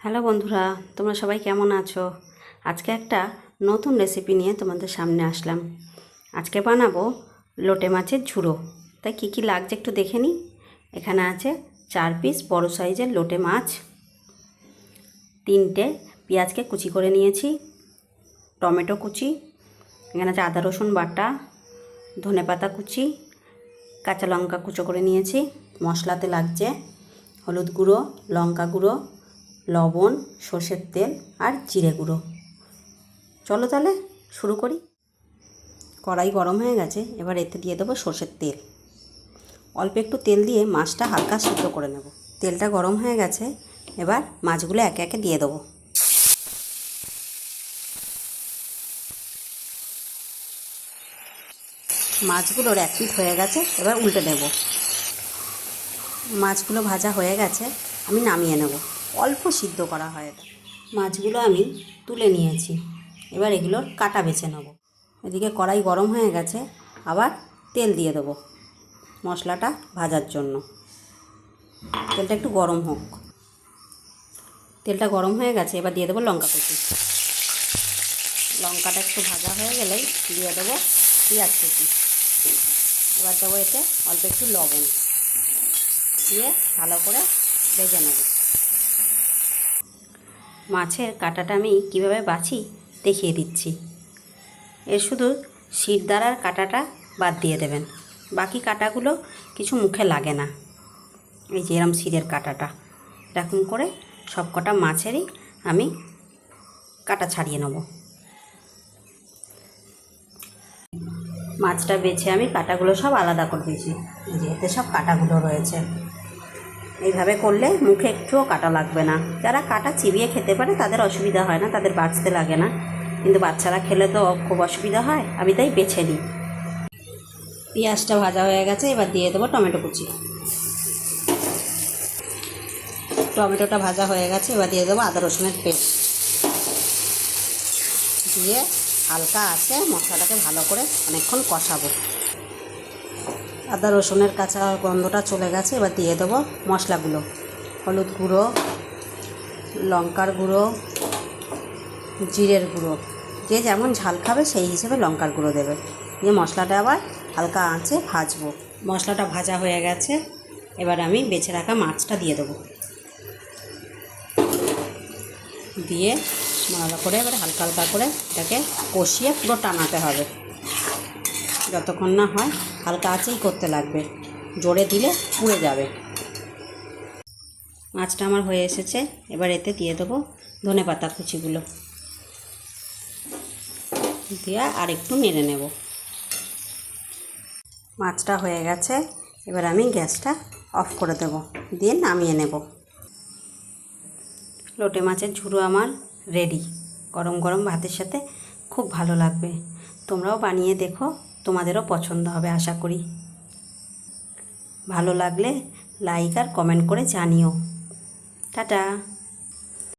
Hello বন্ধুরা, তোমরা সবাই কেমন আছো? আজকে একটা নতুন রেসিপি নিয়ে তোমাদের সামনে আসলাম। আজকে বানাবো লোটে মাছের ঝুড়ো। তাই কী কী লাগছে একটু দেখে নিই। এখানে আছে চার পিস বড় সাইজের লোটে মাছ, তিনটে পেঁয়াজকে কুচি করে নিয়েছি, টমেটো কুচি, এখানে আছে আদা রসুন বাটা ধনেপাতা কুচি, কাঁচা লঙ্কা কুচো করে নিয়েছি, মশলাতে লাগছে হলুদ গুঁড়ো, লঙ্কা গুঁড়ো লবণ, সর্ষের তেল আর জিরে গুঁড়ো। চলো তাহলে শুরু করি। কড়াই গরম হয়ে গেছে, এবার এতে দিয়ে দেবো সর্ষের তেল। অল্প একটু তেল দিয়ে মাছটা হালকা সিদ্ধ করে নেব। তেলটা গরম হয়ে গেছে, এবার মাছগুলো একে একে দিয়ে দেবো। মাছগুলোর এক পিঠ হয়ে গেছে, এবার উল্টে দেব। মাছগুলো ভাজা হয়ে গেছে, আমি নামিয়ে নেব। অল্প সিদ্ধ করা হয় এটা। মাছগুলো আমি তুলে নিয়েছি। এবার এগুলোর কাটা বেছে নেব। এদিকে কড়াই গরম হয়ে গেছে, আবার তেল দিয়ে দেবো মশলাটা ভাজার জন্য। তেলটা একটু গরম হোক। তেলটা গরম হয়ে গেছে, এবার দিয়ে দেবো লঙ্কা কুচি। লঙ্কাটা একটু ভাজা হয়ে গেলেই দিয়ে দেবো পেঁয়াজ কুচি। এবার দেবো এতে অল্প একটু লবণ। দিয়ে ভালো করে ভেজে নেব। মাছের কাঁটাটা আমি কীভাবে বাছি দেখিয়ে দিচ্ছি। এর শুধু শিরদাঁড়ার কাঁটাটা বাদ দিয়ে দেবেন। বাকি কাঁটাগুলো কিছু মুখে লাগে না। এই যে এরম শিরের কাঁটাটা। এরকম করে সব কটা মাছেরই আমি কাটা ছাড়িয়ে নেব। মাছটা বেছে আমি কাটাগুলো সব আলাদা করে দিয়েছি। যে এতে সব কাটাগুলো রয়েছে। এইভাবে করলে মুখে একটুও কাটা লাগবে না। যারা কাটা চিবিয়ে খেতে পারে, তাদের অসুবিধা হয় না, তাদের বাঁচতে লাগে না। কিন্তু বাচ্চারা খেলে তো খুব অসুবিধা হয়, আমি তাই বেছে নিই। পেঁয়াজটা ভাজা হয়ে গেছে, এবার দিয়ে দেবো টমেটো কুচি। টমেটোটা ভাজা হয়ে গেছে, এবার দিয়ে দেবো আদা রসুনের পেস্ট। দিয়ে হালকা আছে, মশলাটাকে ভালো করে অনেকক্ষণ কষাবো। আদা রসুনের কাঁচা গন্ধটা চলে গেছে, এবার দিয়ে দেবো মশলাগুলো। হলুদ গুঁড়ো, লঙ্কার গুঁড়ো, জিরের গুঁড়ো। যে যেমন ঝাল খাবে সেই হিসেবে লঙ্কার গুঁড়ো দেবে। দিয়ে মশলাটা আবার হালকা আঁচে ভাজবো। মশলাটা ভাজা হয়ে গেছে, এবার আমি বেছে রাখা মাছটা দিয়ে দেবো। দিয়ে ভালো করে এবার হালকা হালকা করে এটাকে কষিয়ে পুরো টানাতে হবে। যতক্ষণ না হয় হালকা আঁচেই করতে লাগবে। জোরে দিলে পুড়ে যাবে। মাছটা আমার হয়ে এসেছে। এবার এতে দিয়ে দেবো ধনে পাতা কুচিগুলো। দিয়ে আর একটু নেড়ে নেব। মাছটা হয়ে গেছে। এবার আমি গ্যাসটা অফ করে দেব। দিয়ে নামিয়ে নেব। লোটে মাছের ঝুড়ো আমার রেডি। গরম গরম ভাতের সাথে খুব ভালো লাগবে। তোমরাও বানিয়ে দেখো। তোমাদেরও পছন্দ হবে আশা করি। ভালো লাগলে লাইক আর কমেন্ট করে জানিও। টাটা।